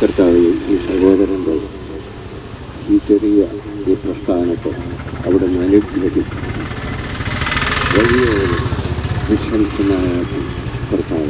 കർത്താവ് ഈ സഹോദരന്റെ ഈ ചെറിയ ഈ പ്രസ്ഥാനത്തെ അവിടെ നിന്ന് അനുഗ്രഹിക്കും വലിയ വിശ്വസനായിട്ട് കർത്താവ്.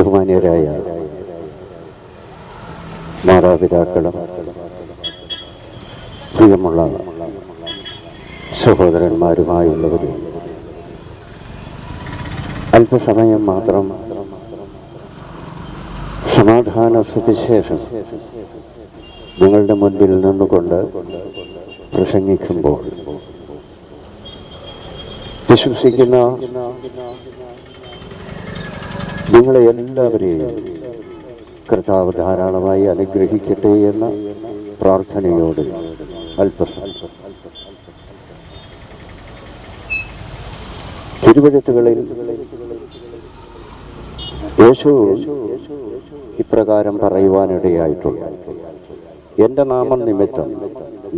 ബഹുമാന്യരായ മാതാപിതാക്കളും പ്രിയമുള്ള സഹോദരന്മാരുമായുള്ളവരും അല്പസമയം മാത്രം സമാധാന സുവിശേഷം നിങ്ങളുടെ മുൻപിൽ നിന്നുകൊണ്ട് പ്രസംഗിക്കുമ്പോൾ വിശ്വസിക്കുന്ന നിങ്ങളെ എല്ലാവരെയും കർത്താവ് ധാരാളമായി അനുഗ്രഹിക്കട്ടെ എന്ന പ്രാർത്ഥനയോട് അല്പസം തിരുവഴുത്തുകളിൽ യേശു ഇപ്രകാരം പറയുവാനിടയായിട്ടുണ്ട്. എന്റെ നാമം നിമിത്തം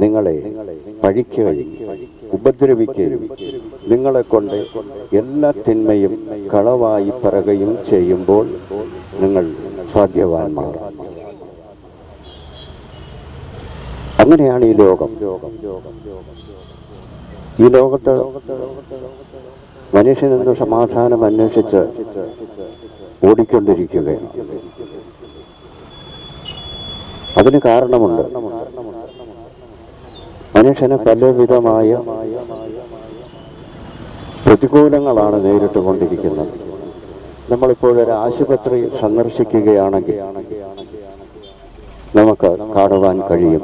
നിങ്ങളെ പഴിക്കുകയും ഉപദ്രവിക്കുകയും നിങ്ങളെ കൊണ്ട് എല്ലാ തിന്മയും കളവായി പറയുകയും ചെയ്യുമ്പോൾ നിങ്ങൾ ഭാഗ്യവാന്മാർ. അങ്ങനെയാണ് ഈ ലോകം. ഈ ലോകത്ത് മനുഷ്യനെന്ന് സമാധാനം അന്വേഷിച്ച് ഓടിക്കൊണ്ടിരിക്കുകയാണ്. അതിന് കാരണമുണ്ട്. മനുഷ്യന് പലവിധമായ പ്രതികൂലങ്ങളാണ് നേരിട്ടുകൊണ്ടിരിക്കുന്നത് നമ്മളിപ്പോൾ ഒരു ആശുപത്രി സന്ദർശിക്കുകയാണെങ്കിൽ നമുക്ക് കാണുവാൻ കഴിയും.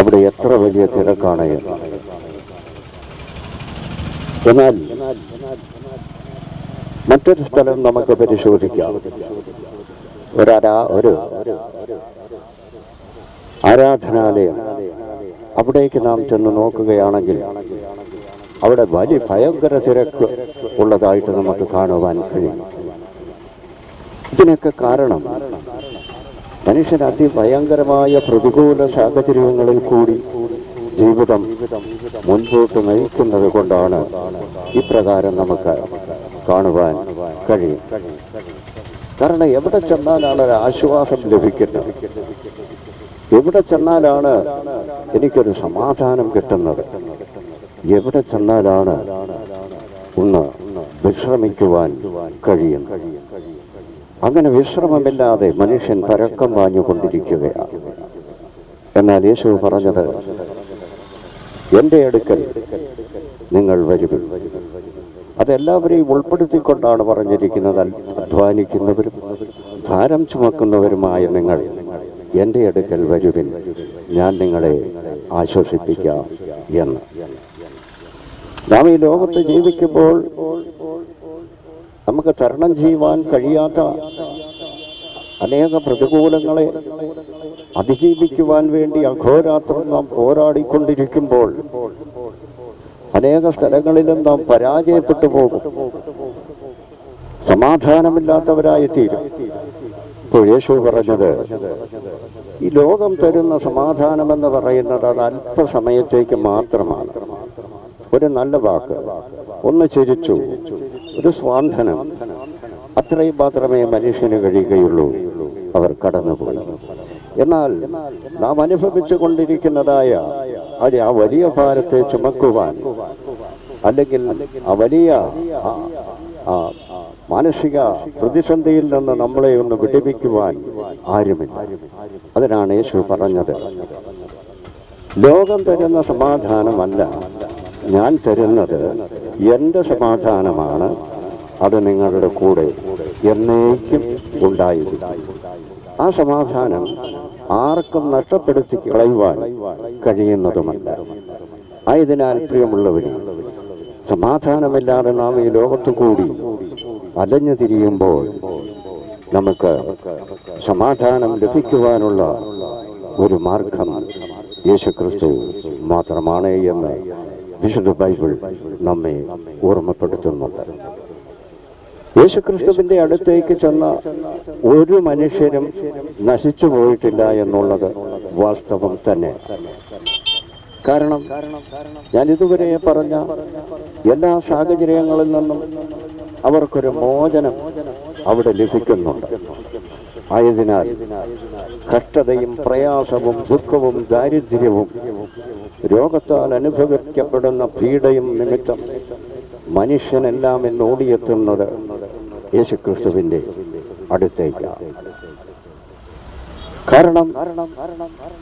അവിടെ എത്ര വലിയ തിരക്കാണ് എന്ന്. എന്നാൽ മറ്റൊരു സ്ഥലം നമുക്ക് പരിശോധിക്കാം. ഒരാരാ ഒരു ആരാധനാലയം. അവിടേക്ക് നാം ചെന്ന് നോക്കുകയാണെങ്കിൽ അവിടെ വലിയ ഭയങ്കര തിരക്ക് ഉള്ളതായിട്ട് നമുക്ക് കാണുവാൻ കഴിയും. ഇതിനൊക്കെ കാരണം മനുഷ്യൻ അതിഭയങ്കരമായ പ്രതികൂല സാഹചര്യങ്ങളിൽ കൂടി ജീവിതം മുൻപോട്ട് നയിക്കുന്നത് കൊണ്ടാണ് ഇപ്രകാരം നമുക്ക് കാണുവാൻ കഴിയും. കാരണം എവിടെ ചെന്നാലാണ് ഒരു ആശ്വാസം ലഭിക്കുന്നത്? എവിടെ ചെന്നാലാണ് എനിക്കൊരു സമാധാനം കിട്ടുന്നത്? എവിടെ ചെന്നാലാണ് ഒന്ന് വിശ്രമിക്കുവാൻ കഴിയും? അങ്ങനെ വിശ്രമമില്ലാതെ മനുഷ്യൻ പരക്കം വാങ്ങിക്കൊണ്ടിരിക്കുകയാണ് എന്നാൽ യേശു പറഞ്ഞത് എന്റെ അടുക്കൽ നിങ്ങൾ വരുവിൻ. അതെല്ലാവരെയും ഉൾപ്പെടുത്തിക്കൊണ്ടാണ് പറഞ്ഞിരിക്കുന്നത്. അധ്വാനിക്കുന്നവരും ഭാരം ചുമക്കുന്നവരുമായ നിങ്ങൾ എന്റെ അടുക്കൽ വരുവിൻ. ഞാൻ നിങ്ങളെ ആശ്വസിപ്പിക്കാം എന്ന്. നാം ഈ ലോകത്ത് ജീവിക്കുമ്പോൾ നമുക്ക് തരണം ചെയ്യുവാൻ കഴിയാത്ത അനേക പ്രതികൂലങ്ങളെ അതിജീവിക്കുവാൻ വേണ്ടി അഘോരാത്രം നാം പോരാടിക്കൊണ്ടിരിക്കുമ്പോൾ അനേക സ്ഥലങ്ങളിലും നാം പരാജയപ്പെട്ടു പോകും. സമാധാനമില്ലാത്തവരായി തീരും ഇപ്പോൾ യേശു പറഞ്ഞത് ഈ ലോകം തരുന്ന സമാധാനമെന്ന് പറയുന്നത് അത് അല്പസമയത്തേക്ക് മാത്രമാണ്. ഒരു നല്ല വാക്ക് ഒന്ന് ചിരിച്ചു ഒരു സ്വാന്തനം. അത്രയും മാത്രമേ മനുഷ്യന് കഴിയുകയുള്ളൂ. അവർ കടന്നുപോയി. എന്നാൽ നാം അനുഭവിച്ചു കൊണ്ടിരിക്കുന്നതായ ആ വലിയ ഭാരത്തെ ചുമക്കുവാൻ അല്ലെങ്കിൽ ആ വലിയ മാനസിക പ്രതിസന്ധിയിൽ നിന്ന് നമ്മളെ ഒന്ന് വിടിപ്പിക്കുവാൻ ആരുമില്ല. അതിനാണ് യേശു പറഞ്ഞത്. ലോകം തരുന്ന സമാധാനമല്ല. ഞാൻ തരുന്നത് എന്റെ സമാധാനമാണ്. അത് നിങ്ങളുടെ കൂടെ എന്നേക്കും ഉണ്ടായിരിക്കും. ആ സമാധാനം ആർക്കും നഷ്ടപ്പെടുത്തി കളയുവാൻ കഴിയുന്നതുമല്ല. ആയതിനാൽ പ്രിയമുള്ളവരെ സമാധാനമില്ലാതെ നാം ഈ ലോകത്തു കൂടി അലഞ്ഞു തിരിയുമ്പോൾ നമുക്ക് സമാധാനം ലഭിക്കുവാനുള്ള ഒരു മാർഗം യേശുക്രിസ്തു മാത്രമാണ് എന്ന് വിശുദ്ധ ബൈബിൾ നമ്മെ ഓർമ്മപ്പെടുത്തുന്നുണ്ട് യേശുക്രിസ്തുവിന്റെ അടുത്തേക്ക് ചെന്ന ഒരു മനുഷ്യരും നശിച്ചു പോയിട്ടില്ല എന്നുള്ളത് വാസ്തവം തന്നെ. കാരണം ഞാൻ ഇതുവരെ പറഞ്ഞ എല്ലാ സാഹചര്യങ്ങളിൽ നിന്നും അവർക്കൊരു മോചനം അവിടെ ലഭിക്കുന്നുണ്ട്. ആയതിനാൽ കഷ്ടതയും പ്രയാസവും ദുഃഖവും ദാരിദ്ര്യവും രോഗത്താൽ അനുഭവിക്കപ്പെടുന്ന പീഡയും നിമിത്തം മനുഷ്യനെല്ലാം എന്ന് ഓടിയെത്തുന്നത് യേശുക്രിസ്തുവിന്റെ അടുത്തേക്കാണ്. കാരണം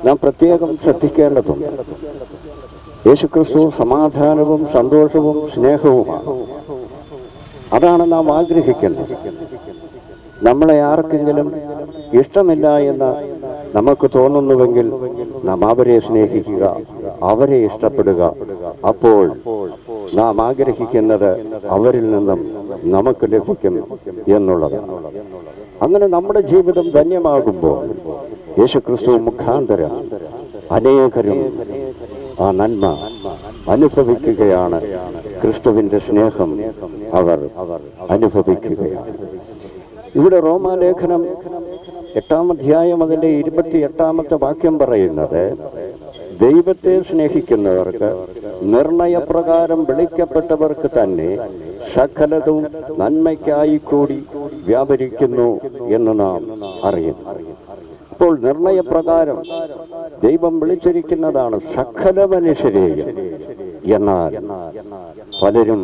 നാം പ്രത്യേകം ശ്രദ്ധിക്കേണ്ടതുണ്ട്. യേശുക്രിസ്തു സമാധാനവും സന്തോഷവും സ്നേഹവുമാണ്. അതാണ് നാം ആഗ്രഹിക്കുന്നത്. നമ്മളെ ആർക്കെങ്കിലും ഇഷ്ടമില്ല എന്ന് നമുക്ക് തോന്നുന്നുവെങ്കിൽ നാം അവരെ സ്നേഹിക്കുക അവരെ ഇഷ്ടപ്പെടുക. അപ്പോൾ നാം ആഗ്രഹിക്കുന്നത് അവരിൽ നിന്നും നമുക്ക് ലഭിക്കും എന്നുള്ളത്. അങ്ങനെ നമ്മുടെ ജീവിതം ധന്യമാകുമ്പോൾ യേശുക്രിസ്തു മുഖാന്തരം അനേകരും ആ നന്മ അനുഭവിക്കുകയാണ്. ക്രിസ്തുവിന്റെ സ്നേഹം അവർ അനുഭവിക്കുകയാണ്. ഇവിടെ റോമാലേഖനം എട്ടാം അധ്യായം അതിന്റെ ഇരുപത്തി എട്ടാമത്തെ വാക്യം പറയുന്നത് ദൈവത്തെ സ്നേഹിക്കുന്നവർക്ക് നിർണയപ്രകാരം വിളിക്കപ്പെട്ടവർക്ക് തന്നെ സകലതും നന്മയ്ക്കായി കൂടി വ്യാപരിക്കുന്നു എന്ന് നാം അറിയുന്നു. അപ്പോൾ നിർണയപ്രകാരം ദൈവം വിളിച്ചിരിക്കുന്നതാണ് സകല മനുഷ്യരെയും എന്നാൽ പലരും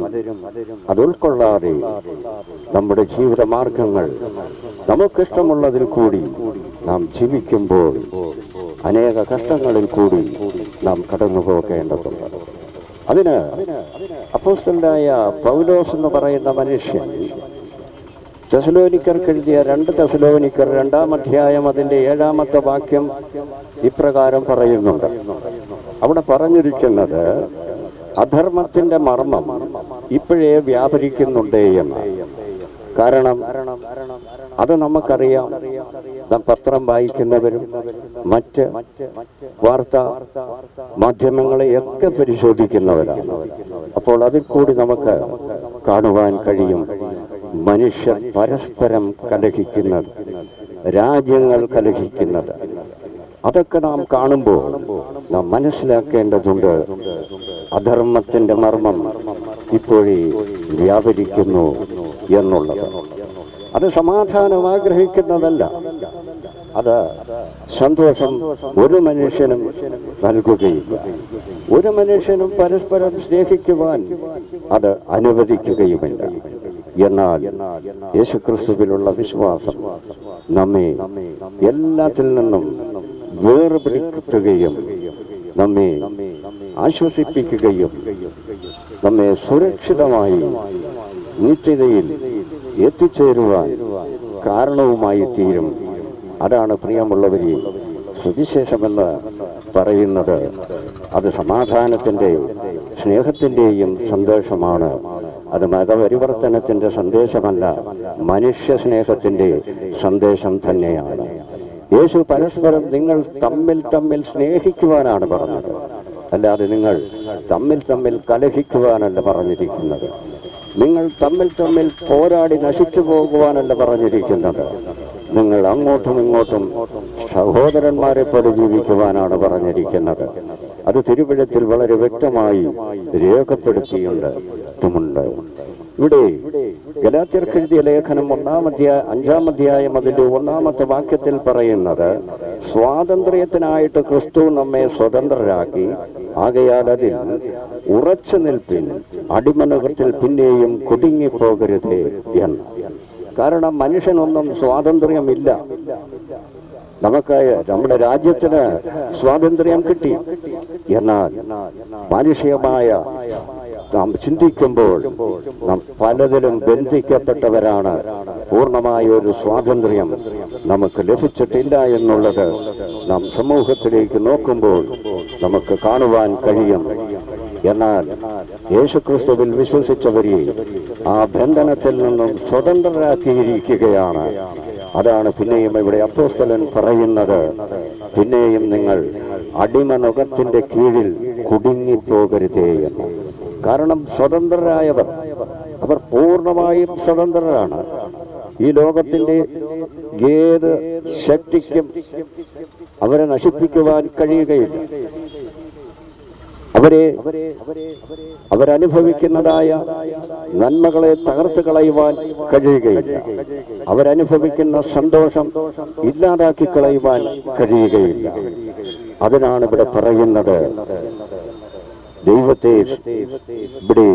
അത് ഉൾക്കൊള്ളാതെ നമ്മുടെ ജീവിത മാർഗങ്ങൾ നമുക്കിഷ്ടമുള്ളതിൽ കൂടി നാം ജീവിക്കുമ്പോൾ അനേക കഷ്ടങ്ങളിൽ കൂടി നാം കടന്നു പോകേണ്ടതുണ്ട്. അതിന് അപ്പോസ്റ്റലായ പൗലോസ് എന്ന് പറയുന്ന മനുഷ്യൻ തെസലോനിക്കർക്ക് എഴുതിയ രണ്ട് തെസലോനിക്കർ രണ്ടാം അധ്യായം അതിന്റെ ഏഴാമത്തെ വാക്യം ഇപ്രകാരം പറയുന്നുണ്ട്. അവിടെ പറഞ്ഞിരിക്കുന്നത് അധർമ്മത്തിന്റെ മർമ്മം ഇപ്പോഴേ വ്യാപരിക്കുന്നുണ്ട് എന്ന്. കാരണം അത് നമുക്കറിയാം. പത്രം വായിക്കുന്നവരും മറ്റ് വാർത്ത മാധ്യമങ്ങളെ ഒക്കെ പരിശോധിക്കുന്നവരാണ്. അപ്പോൾ അതിൽ കൂടി നമുക്ക് കാണുവാൻ കഴിയും മനുഷ്യർ പരസ്പരം കലഹിക്കുന്നത് രാജ്യങ്ങൾ കലഹിക്കുന്നത്. അതൊക്കെ നാം കാണുമ്പോൾ നാം മനസ്സിലാക്കേണ്ടതുണ്ട്. അധർമ്മത്തിന്റെ മർമ്മം ഇപ്പോഴേ വ്യാപരിക്കുന്നു എന്നുള്ളത്. അത് സമാധാനം ആഗ്രഹിക്കുന്നതല്ല. അത് സന്തോഷം ഒരു മനുഷ്യനും നൽകുകയില്ല. ഒരു മനുഷ്യനും പരസ്പരം സ്നേഹിക്കുവാൻ അത് അനുവദിക്കുകയുമില്ല. എന്നാൽ യേശുക്രിസ്തുവിലുള്ള വിശ്വാസം നമ്മെ എല്ലാത്തിൽ നിന്നും വേർപിടിക്കുകയും നമ്മെ ആശ്വസിപ്പിക്കുകയും നമ്മെ സുരക്ഷിതമായി നിശ്ചിതയിൽ എത്തിച്ചേരുവാൻ കാരണവുമായി തീരും അതാണ് പ്രിയമുള്ളവരെ സുവിശേഷമെന്ന് പറയുന്നത്. അത് സമാധാനത്തിന്റെ സ്നേഹത്തിന്റെയും സന്തോഷമാണ് അത് മതപരിവർത്തനത്തിന്റെ സന്ദേശമല്ല മനുഷ്യ സ്നേഹത്തിന്റെ സന്ദേശം തന്നെയാണ്. യേശു പരസ്പരം നിങ്ങൾ തമ്മിൽ തമ്മിൽ സ്നേഹിക്കുവാനാണ് പറഞ്ഞത്. അല്ലാതെ നിങ്ങൾ തമ്മിൽ തമ്മിൽ കലഹിക്കുവാനല്ല പറഞ്ഞിരിക്കുന്നത്. നിങ്ങൾ തമ്മിൽ തമ്മിൽ പോരാടി നശിച്ചു പോകുവാനല്ല പറഞ്ഞിരിക്കുന്നത്. നിങ്ങൾ അങ്ങോട്ടും ഇങ്ങോട്ടും സഹോദരന്മാരെ പോലെ ജീവിക്കുവാനാണ് പറഞ്ഞിരിക്കുന്നത്. അത് തിരുവിഴത്തിൽ വളരെ വ്യക്തമായി രേഖപ്പെടുത്തിയുണ്ട്. ുമുണ്ട് ഇവിടെ ഗലാത്യർക്ക് എഴുതിയ ലേഖനം അഞ്ചാം അധ്യായം അതിന്റെ ഒന്നാമത്തെ വാക്യത്തിൽ പറയുന്നത് സ്വാതന്ത്ര്യത്തിനായിട്ട് ക്രിസ്തു നമ്മെ സ്വതന്ത്രരാക്കി ആകയാൽ അതിൽ ഉറച്ചു നിൽപ്പിൻ അടിമനുഖത്തിൽ പിന്നെയും കുടുങ്ങിപ്പോകരുതേ എന്ന്. കാരണം മനുഷ്യനൊന്നും സ്വാതന്ത്ര്യമില്ല. നമുക്ക് നമ്മുടെ രാജ്യത്തിന് സ്വാതന്ത്ര്യം കിട്ടി. എന്നാൽ മാനുഷികമായ നാം ചിന്തിക്കുമ്പോൾ നാം പലതിലും ബന്ധിക്കപ്പെട്ടവരാണ്. പൂർണമായ ഒരു സ്വാതന്ത്ര്യം നമുക്ക് ലഭിച്ചിട്ടില്ല എന്നുള്ളത് നാം സമൂഹത്തിലേക്ക് നോക്കുമ്പോൾ നമുക്ക് കാണുവാൻ കഴിയും. എന്നാൽ യേശുക്രിസ്തുവിൽ വിശ്വസിച്ചവരെ ആ ബന്ധനത്തിൽ നിന്നും സ്വതന്ത്രരാക്കിയിരിക്കുകയാണ്. അതാണ് പിന്നെയും ഇവിടെ അപ്പോസ്തലൻ പറയുന്നത്. പിന്നെയും നിങ്ങൾ അടിമനുഖത്തിന്റെ കീഴിൽ കുടുങ്ങിപ്പോകരുതേ എന്ന്. കാരണം സ്വതന്ത്രരായവർ. അവർ പൂർണമായും സ്വതന്ത്രരാണ്. ഈ ലോകത്തിന്റെ ഏത് ശക്തിക്കും അവരെ നശിപ്പിക്കുവാൻ കഴിയുകയില്ല. അവരെ അവരനുഭവിക്കുന്നതായ നന്മകളെ തകർത്ത് കളയുവാൻ കഴിയുകയില്ല. അവരനുഭവിക്കുന്ന സന്തോഷം ഇല്ലാതാക്കി കളയുവാൻ കഴിയുകയില്ല. അതിനാണ് ഇവിടെ പറയുന്നത് ദൈവത്തെ ഇവിടെ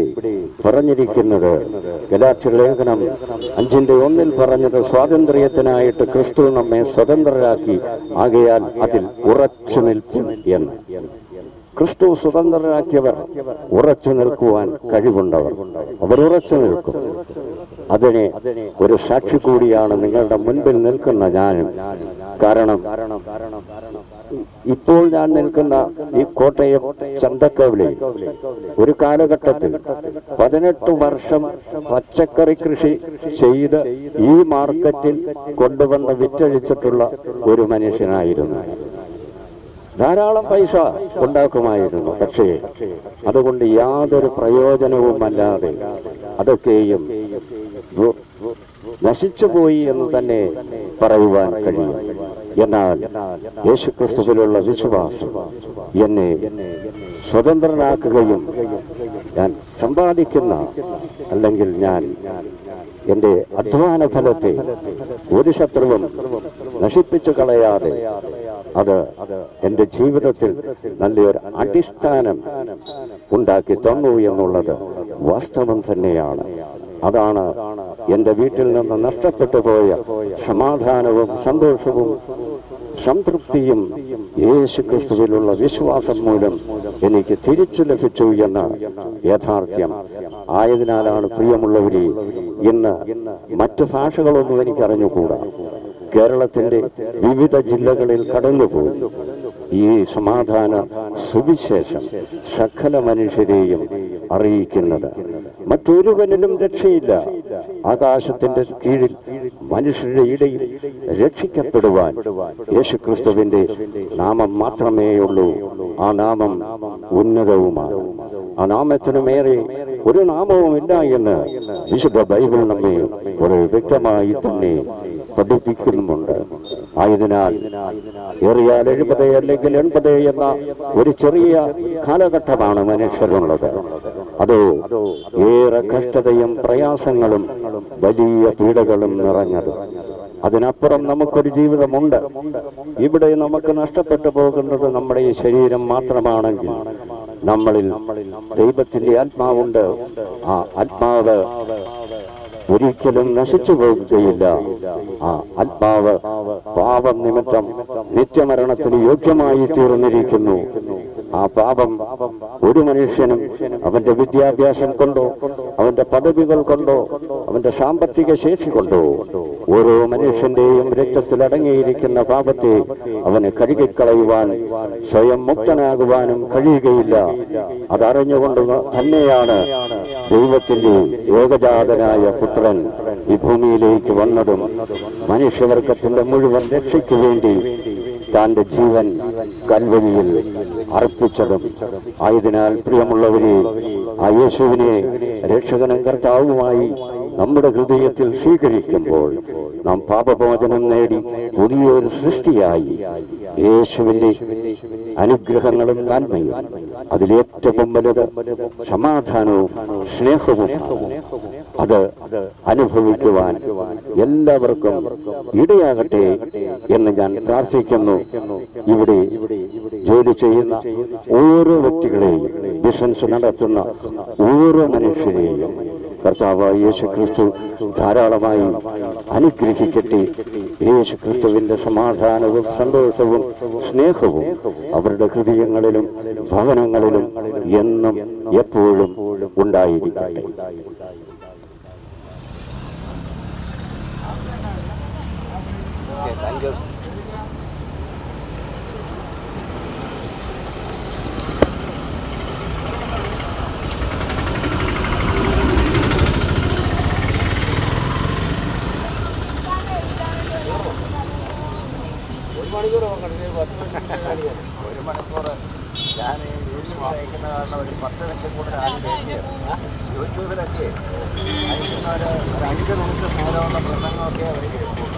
പറഞ്ഞിരിക്കുന്നത് ഗലാക്ഷ ലേഖനം അഞ്ചിന്റെ ഒന്നിൽ പറഞ്ഞത് സ്വാതന്ത്ര്യത്തിനായിട്ട് ക്രിസ്തു നമ്മെ സ്വതന്ത്രരാക്കി. ആകയാൽ അതിൽ ഉറച്ചു നിൽക്കും എന്ന്. ക്രിസ്തു സ്വതന്ത്രരാക്കിയവർ ഉറച്ചു നിൽക്കുവാൻ കഴിവുണ്ടവർ. അവർ ഉറച്ചു നിൽക്കും. അതിനെ ഒരു സാക്ഷി കൂടിയാണ് നിങ്ങളുടെ മുൻപിൽ നിൽക്കുന്ന ഞാനും. കാരണം ഇപ്പോൾ ഞാൻ നിൽക്കുന്ന ഈ കോട്ടയം ചന്തക്കവിളി ഒരു കാലഘട്ടത്തിൽ പതിനെട്ട് വർഷം പച്ചക്കറി കൃഷി ചെയ്ത് ഈ മാർക്കറ്റിൽ കൊണ്ടുവന്ന് വിറ്റഴിച്ചിട്ടുള്ള ഒരു മനുഷ്യനായിരുന്നു. ധാരാളം പൈസ ഉണ്ടാക്കുമായിരുന്നു. പക്ഷേ അതുകൊണ്ട് യാതൊരു പ്രയോജനവുമല്ലാതെ അതൊക്കെയും നശിച്ചുപോയി എന്ന് തന്നെ പറയുവാൻ കഴിയും. എന്നാൽ യേശുക്രിസ്തുവിലുള്ള വിശ്വാസം എന്നെ സ്വതന്ത്രനാക്കുകയും ഞാൻ സമ്പാദിക്കുന്ന അല്ലെങ്കിൽ ഞാൻ എന്റെ അധ്വാന ഫലത്തെ ഒരു ശത്രുവും നശിപ്പിച്ചു കളയാതെ അത് എന്റെ ജീവിതത്തിൽ നല്ലൊരു അടിസ്ഥാനം ഉണ്ടാക്കി തന്നു എന്നുള്ളത് വാസ്തവം തന്നെയാണ്. അതാണ് എന്റെ വീട്ടിൽ നിന്ന് നഷ്ടപ്പെട്ടു പോയ സമാധാനവും സന്തോഷവും സംതൃപ്തിയും യേശു ക്രിസ്തുവിലുള്ള വിശ്വാസം മൂലം എനിക്ക് തിരിച്ചു ലഭിച്ചു എന്ന യാഥാർത്ഥ്യം. ആയതിനാലാണ് പ്രിയമുള്ളവരെ ഇന്ന് മറ്റു ഭാഷകളൊന്നും എനിക്ക് അറിഞ്ഞുകൂടാ കേരളത്തിന്റെ വിവിധ ജില്ലകളിൽ കടന്നുപോയി. ഈ സമാധാന സുവിശേഷം സകല മനുഷ്യരെയും അറിയിക്കുന്നത്. മറ്റൊരുവനിലും രക്ഷയില്ല. ആകാശത്തിന്റെ കീഴിൽ മനുഷ്യരുടെ ഇടയിൽ രക്ഷിക്കപ്പെടുവാൻ യേശുക്രിസ്തുവിന്റെ നാമം മാത്രമേയുള്ളൂ ആ നാമം ഉന്നതവുമാണ്. ആ നാമത്തിനുമേറെ ഒരു നാമവുമില്ല എന്ന് വിശുദ്ധ ബൈബിൾ നമ്മെ വളരെ വ്യക്തമായി തന്നെ പഠിപ്പിക്കുന്നുമുണ്ട്. ആയതിനാൽ ഏറിയാൽ എഴുപത് അല്ലെങ്കിൽ എൺപത് എന്ന ഒരു ചെറിയ കാലഘട്ടമാണ് മനുഷ്യരുള്ളത്. അതോ ഏറെ കഷ്ടതയും പ്രയാസങ്ങളും വലിയ പീഡകളും നിറഞ്ഞത്. അതിനപ്പുറം നമുക്കൊരു ജീവിതമുണ്ട്. ഇവിടെ നമുക്ക് നഷ്ടപ്പെട്ടു പോകുന്നത് നമ്മുടെ ഈ ശരീരം മാത്രമാണെങ്കിൽ നമ്മളിൽ ദൈവത്തിന്റെ ആത്മാവുണ്ട്. ആ ആത്മാവ് ഒരിക്കലും നശിച്ചു പോകുകയില്ല ആ ആത്മാവ് പാപം നിമിത്തം നിത്യമരണത്തിന് യോഗ്യമായി തീർന്നിരിക്കുന്നു ആ പാപം ഒരു മനുഷ്യനും അവന്റെ വിദ്യാഭ്യാസം കൊണ്ടോ അവന്റെ പദവികൾ കൊണ്ടോ അവന്റെ സാമ്പത്തിക ശേഷി കൊണ്ടോ ഓരോ മനുഷ്യന്റെയും രക്തത്തിൽ അടങ്ങിയിരിക്കുന്ന പാപത്തെ അവന് കഴുകിക്കളയുവാൻ സ്വയം മുക്തനാകുവാനും കഴിയുകയില്ല. അതറിഞ്ഞുകൊണ്ട് തന്നെയാണ് ദൈവത്തിന്റെ ഏകജാതനായ പുത്രൻ ഈ ഭൂമിയിലേക്ക് വന്നതും മനുഷ്യവർഗത്തിന്റെ മുഴുവൻ രക്ഷയ്ക്ക് വേണ്ടി തന്റെ ജീവൻ കൽവരിയിൽ അർപ്പിച്ചതും. ആയതിനാൽ പ്രിയമുള്ളവരെ ആ യേശുവിനെ രക്ഷകനും കർത്താവുമായി നമ്മുടെ ഹൃദയത്തിൽ സ്വീകരിക്കുമ്പോൾ നാം പാപമോചനം നേടി പുതിയൊരു സൃഷ്ടിയായി. യേശുവിന്റെ അനുഗ്രഹങ്ങളും നന്മയും. അതിലേറ്റവും വലുത് സമാധാനവും സ്നേഹവും അത് അനുഭവിക്കുവാൻ എല്ലാവർക്കും ഇടയാകട്ടെ എന്ന് ഞാൻ പ്രാർത്ഥിക്കുന്നു. ഇവിടെ ജോലി ചെയ്യുന്ന ഓരോ വ്യക്തികളെയും ബിസിനസ് നടത്തുന്ന ഓരോ മനുഷ്യരെയും കർത്താവ് യേശു ക്രിസ്തു ധാരാളമായി അനുഗ്രഹിക്കട്ടെ. യേശു ക്രിസ്തുവിന്റെ സമാധാനവും സന്തോഷവും സ്നേഹവും അവരുടെ ഹൃദയങ്ങളിലും ഭവനങ്ങളിലും എന്നും എപ്പോഴും ഉണ്ടായിരിക്കട്ടെ ഒരു മണിക്കൂർ ഞാൻ ഈ വീട്ടിൽ അയക്കുന്ന കാരണം ഒരു പത്ത് മിനിറ്റ് കൂടുതൽ ആരും കേൾക്കുക യൂട്യൂബിലൊക്കെ അയക്കുന്നവർ ഒരു അഞ്ച് നിമിഷം പ്രശ്നങ്ങളൊക്കെ അവർ കേൾക്കും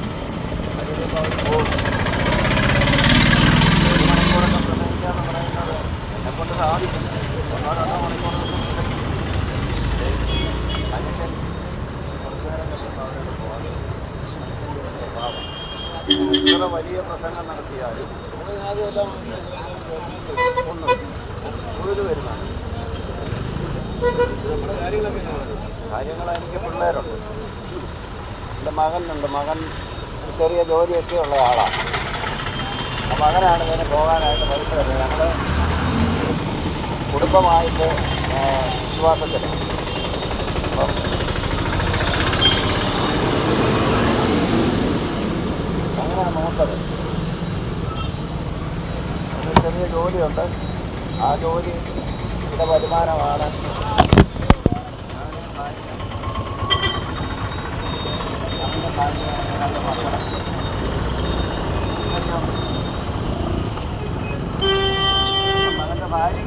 അതിലിപ്പോൾ അവർ പോകും ഒരു മണിക്കൂറൊക്കെ പ്രസംഗിക്കുക എന്ന് പറയുന്നത് എന്നെക്കൊണ്ട് സാധിക്കും ഒന്നോ രണ്ടോ മണിക്കൂറൊക്കെ അതിന്റെ കുറച്ച് നേരം അവരുടെ പോകാം എത്ര വലിയ പ്രസംഗം നടത്തിയാലും ഒന്നും ഒരു വരുന്നതാണ് കാര്യങ്ങൾ എനിക്ക് പിള്ളേരുണ്ട് എന്റെ മകനുണ്ട്. മകൻ ചെറിയ ജോലിയൊക്കെ ഉള്ള ആളാണ് മകനാണ് ഇതിന് പോകാനായിട്ട് പൈസ തരുന്നത് ഞങ്ങൾ കുടുംബമായിട്ട് വിശ്വാസത്തിൽ അപ്പം അങ്ങനെയാണ് നോക്കത് ചെറിയ ജോലിയുണ്ട്. ആ ജോലിയുടെ വരുമാനമാണ്. Bye.